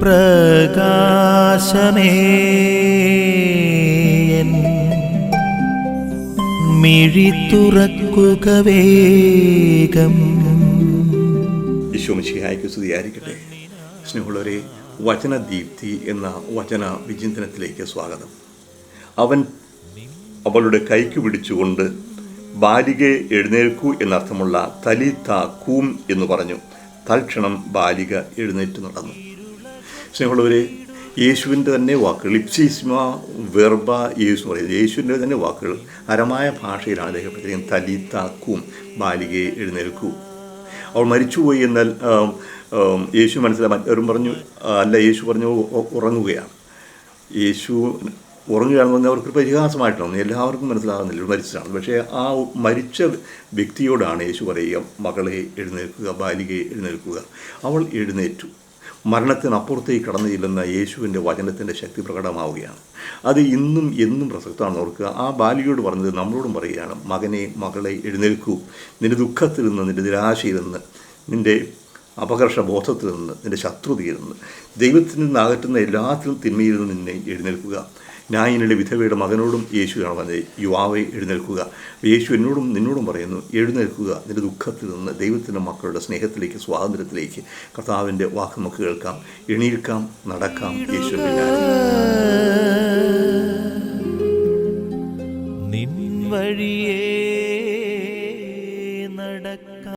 പ്രകാശമേ. തുറക്കുക വേഗം. ഈശോമിശിഹായ്ക്ക് സ്തുതിയായിരിക്കട്ടെ. സ്നേഹമുള്ളവരെ വചനദീപ്തി എന്ന വചന വിചിന്തനത്തിലേക്ക് സ്വാഗതം. അവൻ അവളുടെ കൈക്ക് പിടിച്ചുകൊണ്ട് ബാലികയെ എഴുന്നേൽക്കൂ എന്നർത്ഥമുള്ള തലിത്ത കൂം എന്ന് പറഞ്ഞു. തൽക്ഷണം ബാലിക എഴുന്നേറ്റ് നടന്നു. സ്നേഹമുള്ളവരെ യേശുവിന്റെ തന്നെ വാക്കുകൾ ഇപ്സിസ്മ വെർബ യേശു എന്ന് പറയുന്നത് യേശുവിന്റെ തന്നെ വാക്കുകൾ അരമായ ഭാഷയിലാണ് അദ്ദേഹം തലിത്ത കൂം ബാലികയെ എഴുന്നേൽക്കൂ. അവൾ മരിച്ചുപോയി എന്നാൽ യേശു മനസ്സിലായി മറ്റവരും പറഞ്ഞു അല്ല യേശു പറഞ്ഞു ഉറങ്ങുകയാണ്. യേശു ഉറങ്ങുകയാണെന്ന് പറഞ്ഞാൽ അവർക്ക് പരിഹാസമായിട്ടാണ് എല്ലാവർക്കും മനസ്സിലാകുന്നില്ല മരിച്ചതാണ്. പക്ഷേ ആ മരിച്ച വ്യക്തിയോടാണ് യേശു പറയുക മകളെ എഴുന്നേൽക്കുക ബാലികയെ എഴുന്നേൽക്കുക. അവൾ എഴുന്നേറ്റു. മരണത്തിനപ്പുറത്തേക്ക് കടന്നു ചെല്ലുന്ന യേശുവിന്റെ വചനത്തിന്റെ ശക്തി പ്രകടമാവുകയാണ്. അത് ഇന്നും എന്നും പ്രസക്തമാണ് ഓർക്കുക. ആ ബാലിയോട് പറഞ്ഞത് നമ്മളോടും പറയുകയാണ് മകനെ മകളെ എഴുന്നേൽക്കൂ. നിന്റെ ദുഃഖത്തിൽ നിന്ന് നിന്റെ നിരാശയിൽ നിന്ന് നിന്റെ അപകർഷ ബോധത്തിൽ നിന്ന് നിന്റെ ശത്രുതയിൽ നിന്ന് ദൈവത്തിൽ നിന്ന് അകറ്റുന്ന എല്ലാത്തിലും തിന്മയിൽ നിന്ന് നിന്നെ എഴുന്നേൽക്കുക. ന്യായനിലെ വിധവയുടെ മകനോടും യേശുവാണ് പറഞ്ഞത് യുവാവെ എഴുന്നേൽക്കുക. യേശു എന്നോടും നിന്നോടും പറയുന്നു എഴുന്നേൽക്കുക. നിന്റെ ദുഃഖത്തിൽ നിന്ന് ദൈവത്തിന്റെ മക്കളുടെ സ്നേഹത്തിലേക്ക് സ്വാതന്ത്ര്യത്തിലേക്ക് കർത്താവിന്റെ വാക്ക് നമുക്ക് കേൾക്കാം. എണീൽക്കാം നടക്കാം. യേശു നിൻ വഴിയേ